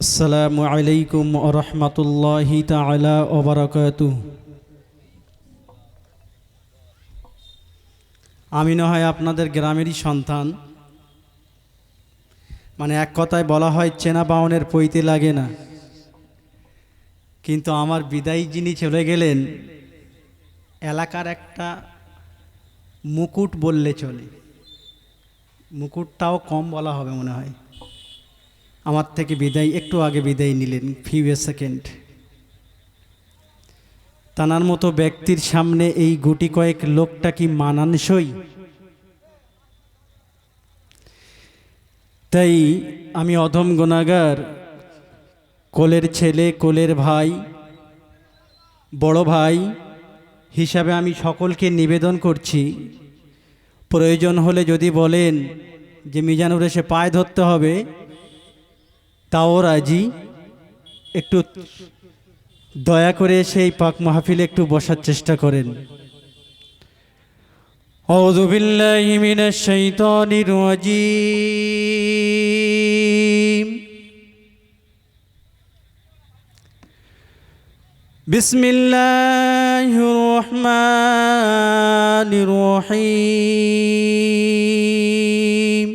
আসসালামু আলাইকুম রহমতুল্লাহি তালা ওবরাকাত আমি না হয় আপনাদের গ্রামেরই সন্তান। মানে এক কথায় বলা হয়, চেনা বাউনের পইতে লাগে না। কিন্তু আমার বিদায়ী যিনি চলে গেলেন, এলাকার একটা মুকুট বললে চলে। মুকুটটাও কম বলা হবে মনে হয়। আমার থেকে বিদায়, একটু আগে বিদায় নিলেন ফিউ সেকেন্ড তানার মতো ব্যক্তির সামনে এই গুটি কয়েক লোকটা কি মানানসই? তাই আমি অধম গুণাগার, কোলের ছেলে, কোলের ভাই, বড় ভাই হিসাবে আমি সকলকে নিবেদন করছি। প্রয়োজন হলে যদি বলেন যে মিজানুর এসে পায়ে ধরতে হবে তাও রাজি একটু দয়া করে সেই পাক মাহফিলে একটু বসার চেষ্টা করেন أعوذ بالله من الشيطان الرجيم بسم الله الرحمن الرحيم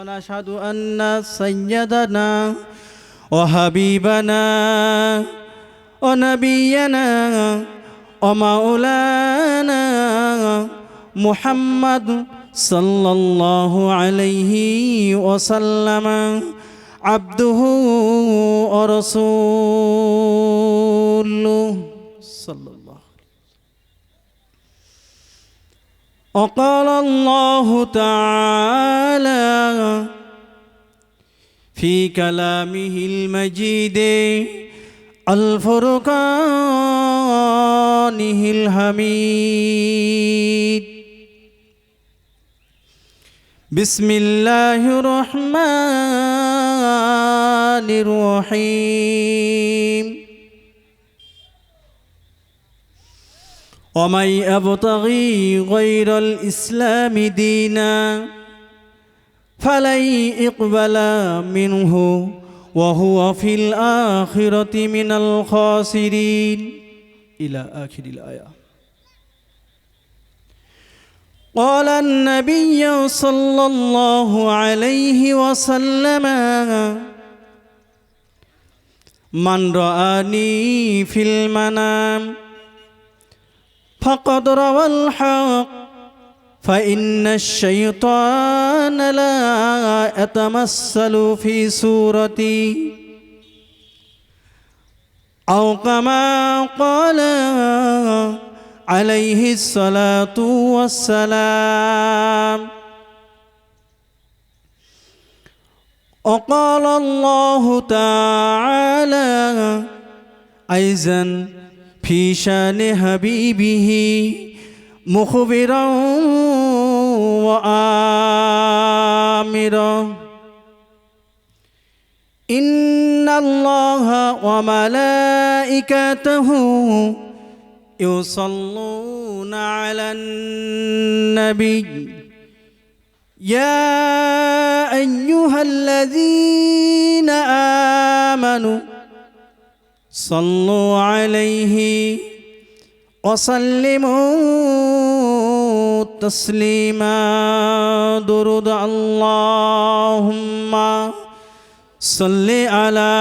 ونشهد أن سيدنا وحبيبنا ونبينا ومولانا محمد صلى الله عليه وسلم عبده ورسوله صلى الله وقال الله تعالى في كلامه المجيد الفرقانه الحميد بسم الله الرحمن الرحيم ومن يبتغي غير الإسلام دينا فلن يقبل منه وهو في الآخرة من الخاسرين. إلى آخر الآية. قال النبي صلى الله عليه وسلم من رآني في المنام فقد روى الحق. فإن الشيطان لا يتمثل في صورتي أو كما قال عليه الصلاة والسلام. وقال الله تعالى أيضا في شان حبيبه مخبرا وآمرا. إن الله وملائكته يصلون على النبي. يا أيها الذين آمنوا صلوا عليه وسلموا تسليما. درود اللهم صل على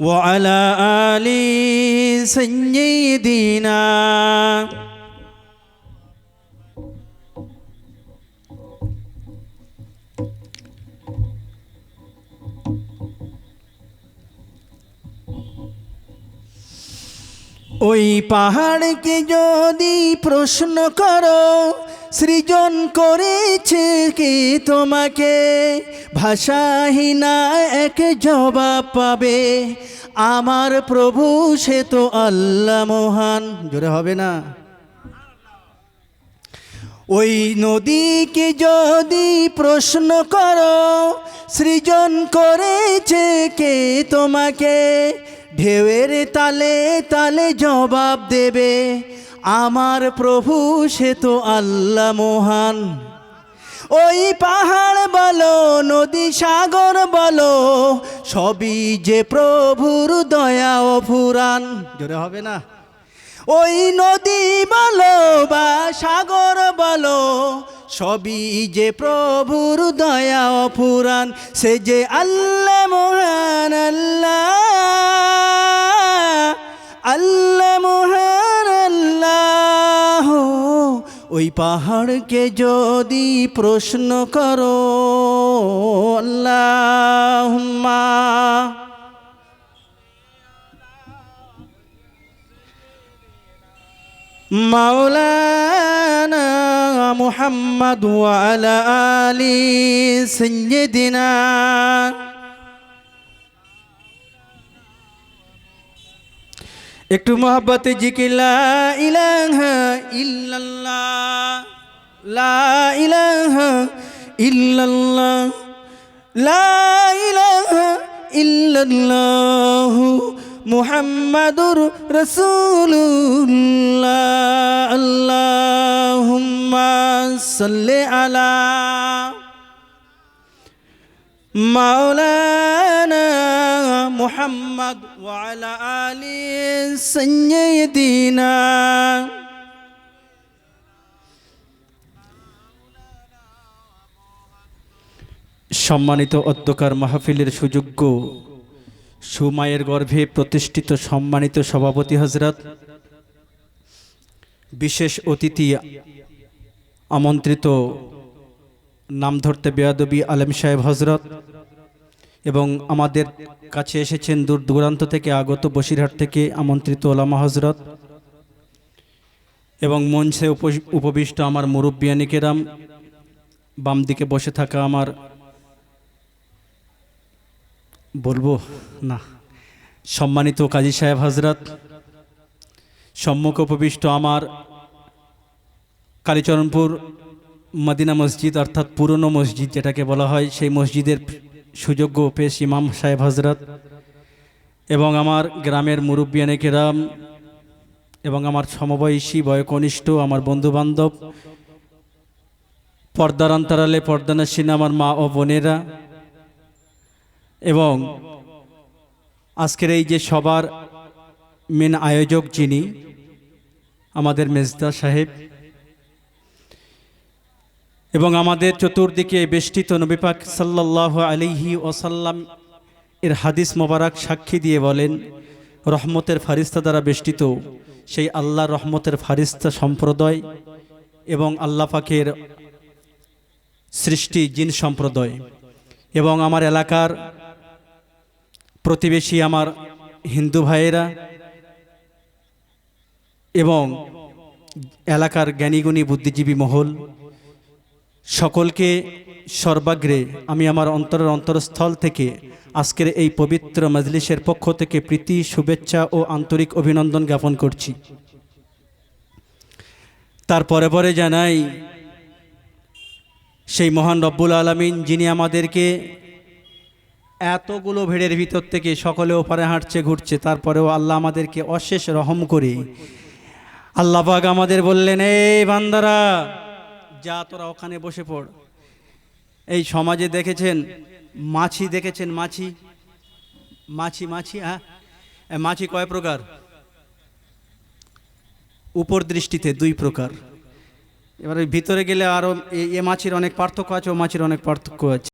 وعلى آل سيدنا ওই পাহাড়কে যদি প্রশ্ন করো সৃজন করেছে কে তোমাকে? ভাষাহীনা এক জবাব পাবে। আমার প্রভু সে তো আল্লাহ মহান। জোরে হবে না? ওই নদীকে যদি প্রশ্ন করো, সৃজন করেছে কে তোমাকে? ঢেউয়ের তালে তালে জবাব দেবে। আমার প্রভু, সে তো আল্লাহ মহান। ওই পাহাড় বলো, নদী সাগর বলো, সবই যে প্রভুর দয়া ও ফুরান। জোরে হবে না? ওই নদী বলো বা সাগর বলো, সবই যে প্রভুর দয়া ও পুরাণ সে যে আল্লাহ মহান, আল্লাহ আল্লাহ মহান। ওই পাহাড়কে যদি প্রশ্ন করো আল্লাহ মাওলানা মুহাম্মদ আলা আলী সঞ্জিদিনা একটু মোহাব্বতে জিকির, লা ইলাহা ইল্লাল্লাহ, লা ইলাহা লা মুহাম্মাদুর রাসূলুল্লাহ, আল্লাহুম্মা সাল্লি আলা মাওলানা ওয়া আলা আলি সাইয়্যিদিনা সম্মানিত অধ্যকার মাহফিলের সুযোগ্য সুমায়ের গর্ভে প্রতিষ্ঠিত সম্মানিত সভাপতি হজরত বিশেষ অতিথি আমন্ত্রিত নাম ধরতে বেয়াদবি আলম সাহেব হজরত এবং আমাদের কাছে এসেছেন দূর দূরান্ত থেকে আগত বসিরহাট থেকে আমন্ত্রিত ওলামা হজরত এবং মঞ্চে উপ- উপবিষ্ট আমার মুরব্বিয়ানিকেরাম বাম দিকে বসে থাকা আমার বলব না, সম্মানিত কাজী সাহেব হজরত, সম্মুখ উপবিষ্ট আমার কালীচরণপুর মদিনা মসজিদ অর্থাৎ পুরনো মসজিদ যেটাকে বলা হয়, সেই মসজিদের সুযোগ্য পেশ ইমাম সাহেব হজরত এবং আমার গ্রামের মুরব্বিয়ানে কেরাম এবং আমার সমবয়সী বয়কনিষ্ঠ আমার বন্ধুবান্ধব, পর্দার অন্তরালে পর্দানাসীন আমার মা ও বোনেরা এবং আজকের এই যে সবার মেন আয়োজক যিনি আমাদের মেজদা সাহেব এবং আমাদের চতুর্দিকে বেষ্টিত নবীপাক সাল্লাহ আলিহি ওসাল্লাম এর হাদিস মোবারক সাক্ষী দিয়ে বলেন, রহমতের ফারিস্তা দ্বারা বেষ্টিত সেই আল্লাহ রহমতের ফারিস্তা সম্প্রদায় এবং আল্লাহ পাকের সৃষ্টি জিন সম্প্রদায় এবং আমার এলাকার প্রতিবেশী আমার হিন্দু ভাইয়েরা এবং এলাকার জ্ঞানীগুণী বুদ্ধিজীবী মহল সকলকে সর্বাগ্রে আমি আমার অন্তরের অন্তরস্থল থেকে আজকের এই পবিত্র মজলিসের পক্ষ থেকে প্রীতি, শুভেচ্ছা ও আন্তরিক অভিনন্দন জ্ঞাপন করছি। তার পরে জানাই, সেই মহান রব্বুল আলমিন যিনি আমাদেরকে এতগুলো ভিড়ের ভিতর থেকে সকলে ওপারে হাঁটছে, ঘুরছে তারপরেও আল্লাহ আমাদেরকে অশেষ রহম করে আল্লাপাক আমাদের বললেন, এই বান্দারা যা তোরা ওখানে বসে পড়। এই সমাজে দেখেছেন, মাছি দেখেছেন মাছি? মাছি মাছি হ্যাঁ? মাছি কয় প্রকার? উপর দৃষ্টিতে দুই প্রকার। এবারে ভিতরে গেলে আরও এ মাছির অনেক পার্থক্য আছে, ও মাছির অনেক পার্থক্য আছে।